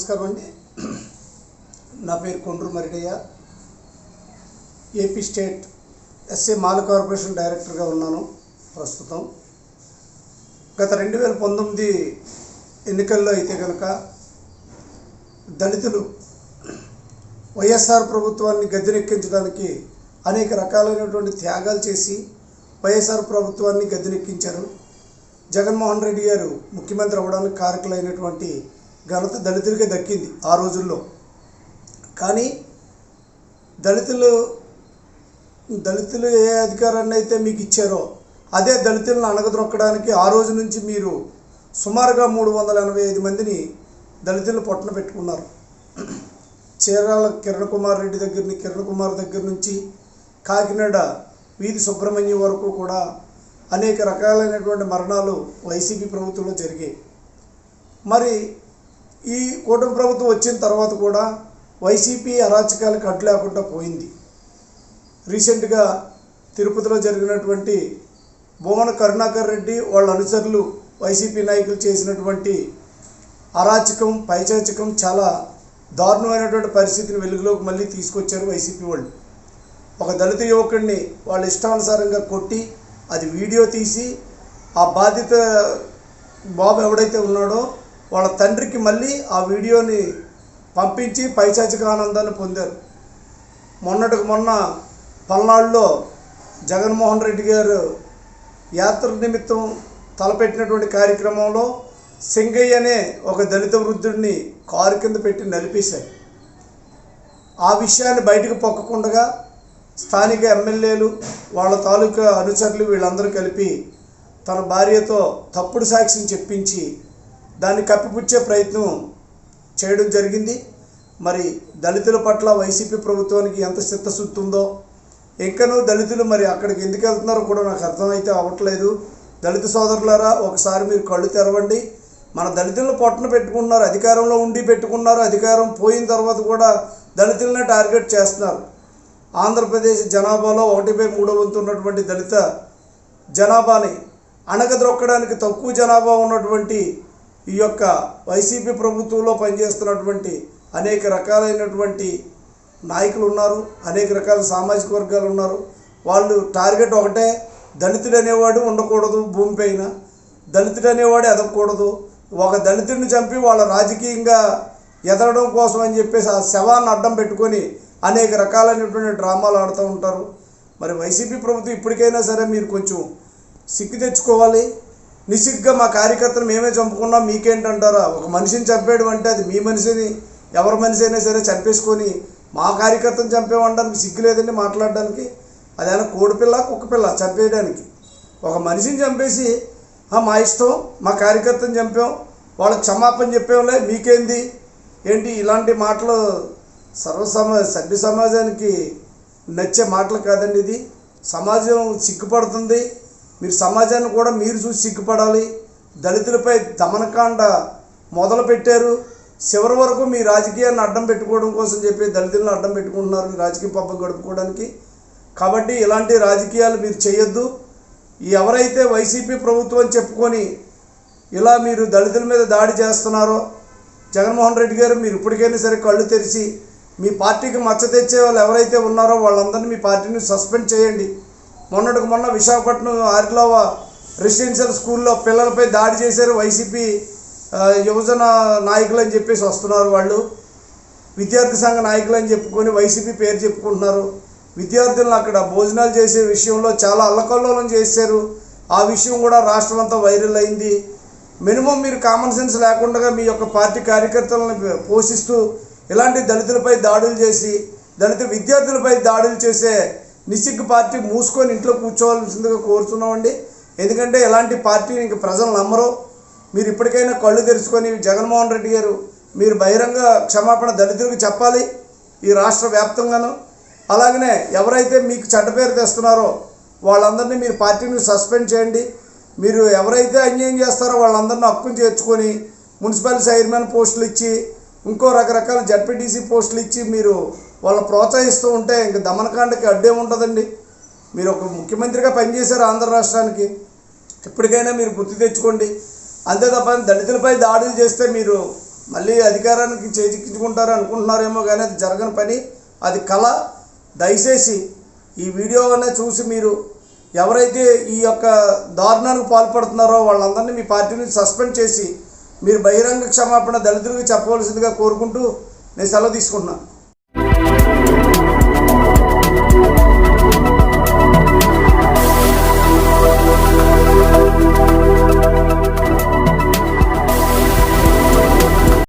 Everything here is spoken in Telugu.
నమస్కారం అండి. నా పేరు Kondru Maridayya. AP state SA Mala corporation డైరెక్టర్గా ఉన్నాను ప్రస్తుతం. గత రెండు వేల పంతొమ్మిది ఎన్నికల్లో అయితే కనుక దళితులు వైఎస్ఆర్ ప్రభుత్వాన్ని గద్దెనెక్కించడానికి అనేక రకాలైనటువంటి త్యాగాలు చేసి వైఎస్ఆర్ ప్రభుత్వాన్ని గద్దెనెక్కించారు. జగన్మోహన్ రెడ్డి గారు ముఖ్యమంత్రి అవ్వడానికి కారకులైనటువంటి ఘనత దళితులకే దక్కింది ఆ రోజుల్లో. కానీ దళితులు దళితులు ఏ అధికారాన్ని అయితే మీకు ఇచ్చారో అదే దళితులను అణగద్రొక్కడానికి ఆ రోజు నుంచి మీరు సుమారుగా మూడు వందల ఎనభై ఐదు మందిని దళితులను పొట్టన పెట్టుకున్నారు. చీరాల కిరణ్ కుమార్ రెడ్డి దగ్గర కిరణ్ కుమార్ దగ్గర నుంచి కాకినాడ వీధి సుబ్రహ్మణ్యం వరకు కూడా అనేక రకాలైనటువంటి మరణాలు వైసీపీ ప్రభుత్వంలో జరిగాయి. మరి ఈ కూటమి ప్రభుత్వం వచ్చిన తర్వాత కూడా వైసీపీ అరాచకాలకు అడ్డు లేకుండా పోయింది. రీసెంట్గా తిరుపతిలో జరిగినటువంటి భువన కరుణాకర్ రెడ్డి వాళ్ళ అనుచరులు వైసీపీ నాయకులు చేసినటువంటి అరాచకం పైచాచకం చాలా దారుణమైనటువంటి పరిస్థితిని వెలుగులోకి మళ్ళీ తీసుకొచ్చారు వైసీపీ వాళ్ళు. ఒక దళిత యువకుడిని వాళ్ళ ఇష్టానుసారంగా కొట్టి అది వీడియో తీసి ఆ బాధిత బాబు ఎవడైతే ఉన్నాడో వాళ్ళ తండ్రికి మళ్ళీ ఆ వీడియోని పంపించి పైచాచిక ఆనందాన్ని పొందారు. మొన్నటికి మొన్న పల్నాడులో జగన్మోహన్ రెడ్డి గారు యాత్ర నిమిత్తం తలపెట్టినటువంటి కార్యక్రమంలో సింగయ్య అనే ఒక దళిత వృద్ధుడిని కారు కింద పెట్టి నలిపేశారు. ఆ విషయాన్ని బయటకు పొక్కకుండగా స్థానిక ఎమ్మెల్యేలు వాళ్ళ తాలూకా అనుచరులు వీళ్ళందరూ కలిపి తన భార్యతో తప్పుడు సాక్ష్యం చెప్పించి దాన్ని కప్పిపుచ్చే ప్రయత్నం చేయడం జరిగింది. మరి దళితుల పట్ల వైసీపీ ప్రభుత్వానికి ఎంత చిత్తశుద్ధి ఉందో ఇంకనూ దళితులు మరి అక్కడికి ఎందుకు వెళ్తున్నారో కూడా నాకు అర్థమైతే అవ్వట్లేదు. దళిత సోదరులారా ఒకసారి మీరు కళ్ళు తెరవండి. మన దళితులను పొట్టన పెట్టుకున్నారు అధికారంలో ఉండి పెట్టుకున్నారు అధికారం పోయిన తర్వాత కూడా దళితులనే టార్గెట్ చేస్తున్నారు. ఆంధ్రప్రదేశ్ జనాభాలో ఒకటి బై మూడో వంతు ఉన్నటువంటి దళిత జనాభాని అణగద్రొక్కడానికి తక్కువ జనాభా ఉన్నటువంటి ఈ యొక్క వైసీపీ ప్రభుత్వంలో పనిచేస్తున్నటువంటి అనేక రకాలైనటువంటి నాయకులు ఉన్నారు అనేక రకాల సామాజిక వర్గాలు ఉన్నారు. వాళ్ళు టార్గెట్ ఒకటే దళితుడు అనేవాడు ఉండకూడదు భూమిపైన దళితుడు అనేవాడు ఎదగకూడదు. ఒక దళితుడిని చంపి వాళ్ళ రాజకీయంగా ఎదగడం కోసం అని చెప్పేసి ఆ శవాన్ని అడ్డం పెట్టుకొని అనేక రకాలైనటువంటి డ్రామాలు ఆడుతూ ఉంటారు. మరి వైసీపీ ప్రభుత్వం ఇప్పటికైనా సరే మీరు కొంచెం సిగ్గు తెచ్చుకోవాలి. నిసిగ్గా మా కార్యకర్తను మేమే చంపుకున్నాం మీకేంటంటారా? ఒక మనిషిని చంపేయడం అంటే అది మీ మనిషిని ఎవరి మనిషి అయినా సరే చంపేసుకొని మా కార్యకర్తను చంపేమనడానికి సిగ్గు లేదండి మాట్లాడడానికి. అదేనా కోడిపిల్ల కుక్కపిల్ల చంపేయడానికి. ఒక మనిషిని చంపేసి మా ఇష్టం మా కార్యకర్తను చంపాం వాళ్ళకి క్షమాపణ చెప్పేవాళ్ళే మీకేంది? ఏంటి ఇలాంటి మాటలు సర్వసమా సభ్య సమాజానికి నచ్చే మాటలు కాదండి ఇది. సమాజం సిగ్గుపడుతుంది మీరు సమాజాన్ని కూడా మీరు చూసి సిగ్గుపడాలి. దళితులపై దమనకాండ మొదలు పెట్టారు చివరి వరకు మీ రాజకీయాన్ని అడ్డం పెట్టుకోవడం కోసం చెప్పి దళితులను అడ్డం పెట్టుకుంటున్నారు మీ రాజకీయ పబ్బం గడుపుకోవడానికి. కాబట్టి ఇలాంటి రాజకీయాలు మీరు చేయొద్దు. ఎవరైతే వైసీపీ ప్రభుత్వం అని చెప్పుకొని ఇలా మీరు దళితుల మీద దాడి చేస్తున్నారో జగన్మోహన్ రెడ్డి గారు మీరు ఇప్పటికైనా సరే కళ్ళు తెరిచి మీ పార్టీకి మచ్చ తెచ్చే వాళ్ళు ఎవరైతే ఉన్నారో వాళ్ళందరినీ మీ పార్టీని సస్పెండ్ చేయండి. మొన్నటికి మొన్న విశాఖపట్నం ఆరిలోవ రెసిడెన్షియల్ స్కూల్లో పిల్లలపై దాడి చేశారు వైసీపీ యువజన నాయకులు అని చెప్పేసి వస్తున్నారు వాళ్ళు. విద్యార్థి సంఘ నాయకులు అని చెప్పుకొని వైసీపీ పేరు చెప్పుకుంటున్నారు. విద్యార్థులను అక్కడ భోజనాలు చేసే విషయంలో చాలా అల్లకల్లోలం చేశారు. ఆ విషయం కూడా రాష్ట్రం అంతా వైరల్ అయింది. మినిమం మీరు కామన్ సెన్స్ లేకుండా మీ యొక్క పార్టీ కార్యకర్తలను పోషిస్తూ ఇలాంటి దళితులపై దాడులు చేసి దళిత విద్యార్థులపై దాడులు చేసే నిసిగ్గు పార్టీ మూసుకొని ఇంట్లో కూర్చోవాల్సిందిగా కోరుతున్నామండి. ఎందుకంటే ఎలాంటి పార్టీని ఇంక ప్రజలు నమ్మరు. మీరు ఇప్పటికైనా కళ్ళు తెరుచుకొని జగన్మోహన్ రెడ్డి గారు మీరు బహిరంగ క్షమాపణ దళితులకు చెప్పాలి ఈ రాష్ట్ర వ్యాప్తంగాను. అలాగనే ఎవరైతే మీకు చెడ్డ పేరు తెస్తున్నారో వాళ్ళందరినీ మీరు పార్టీని సస్పెండ్ చేయండి. మీరు ఎవరైతే అన్యాయం చేస్తారో వాళ్ళందరినీ హక్కును చేర్చుకొని మున్సిపల్ చైర్మన్ పోస్టులు ఇచ్చి ఇంకో రకరకాల జడ్పీటీసీ పోస్టులు ఇచ్చి మీరు వాళ్ళని ప్రోత్సహిస్తూ ఉంటే ఇంక దమనకాండకి అడ్డే ఉంటుందండి మీరు ఒక ముఖ్యమంత్రిగా పనిచేశారు ఆంధ్ర రాష్ట్రానికి. ఇప్పటికైనా మీరు గుర్తు తెచ్చుకోండి. అంతే తప్ప దళితులపై దాడులు చేస్తే మీరు మళ్ళీ అధికారానికి చేజిక్కించుకుంటారు అనుకుంటున్నారేమో కానీ అది జరగని పని అది కళ. దయచేసి ఈ వీడియో అనేది చూసి మీరు ఎవరైతే ఈ యొక్క దారుణానికి పాల్పడుతున్నారో వాళ్ళందరినీ మీ పార్టీ నుంచి సస్పెండ్ చేసి మీరు బహిరంగ క్షమాపణ దళితులకు చెప్పవలసిందిగా కోరుకుంటూ నేను సెలవు తీసుకుంటున్నాను.